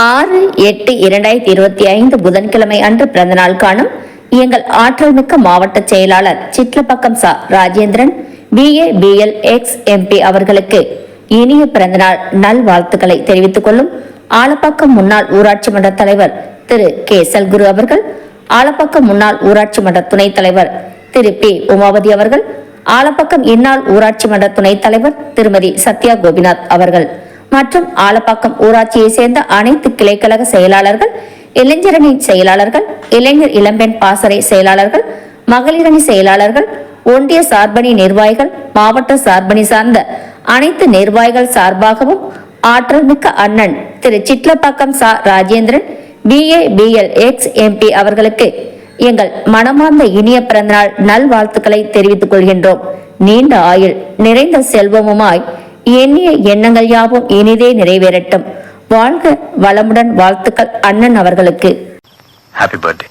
ஆறு எட்டு இரண்டாயிரத்தி இருபத்தி ஐந்து புதன்கிழமை அன்று பிறந்தநாள் காணும் எங்கள் ஆற்றல் மிக்க மாவட்ட செயலாளர் சிட்லப்பக்கம் சா. Rajendran BA BL ex MP அவர்களுக்கு இனிய பிறந்தநாள் நல்வாழ்த்துக்களை தெரிவித்துக் கொள்ளும் ஆலப்பாக்கம் முன்னாள் ஊராட்சி மன்ற தலைவர் திரு. கே. சல்குரு அவர்கள் ஆலப்பாக்கம் முன்னாள் ஊராட்சி மன்ற துணைத் தலைவர் திரு. பி. உமாவதி அவர்கள் ஆலப்பாக்கம் இந்நாள் ஊராட்சி மன்ற துணைத் தலைவர் திருமதி சத்யா கோபிநாத் அவர்கள். மற்றும் ஆலப்பாக்கம் ஊராட்சியை சேர்ந்த அனைத்து கிளைக்கழக செயலாளர்கள் இளைஞரணி செயலாளர்கள் இளைஞர் இளம்பெண் பாசறை செயலாளர்கள் மகளிரணி செயலாளர்கள் ஒன்றிய சார்பணி நிர்வாகிகள் மாவட்ட சார்பணி சார்ந்த அனைத்து நிர்வாகிகள் சார்பாகவும் ஆற்றல் மிக்க அண்ணன் திரு சிட்லப்பாக்கம் சா. Rajendran BA BL ex MP அவர்களுக்கு எங்கள் மனமார்ந்த இனிய பிறந்தநாள் நல்வாழ்த்துக்களை தெரிவித்துக் கொள்கின்றோம். நீண்ட ஆயுள் நிறைந்த செல்வமுமாய் எண்ணிய எண்ணங்கள் யாவும் இனிதே நிறைவேறட்டும். வாழ்க வளமுடன் வாழ்த்துக்கள் அண்ணன் அவர்களுக்கு. Happy birthday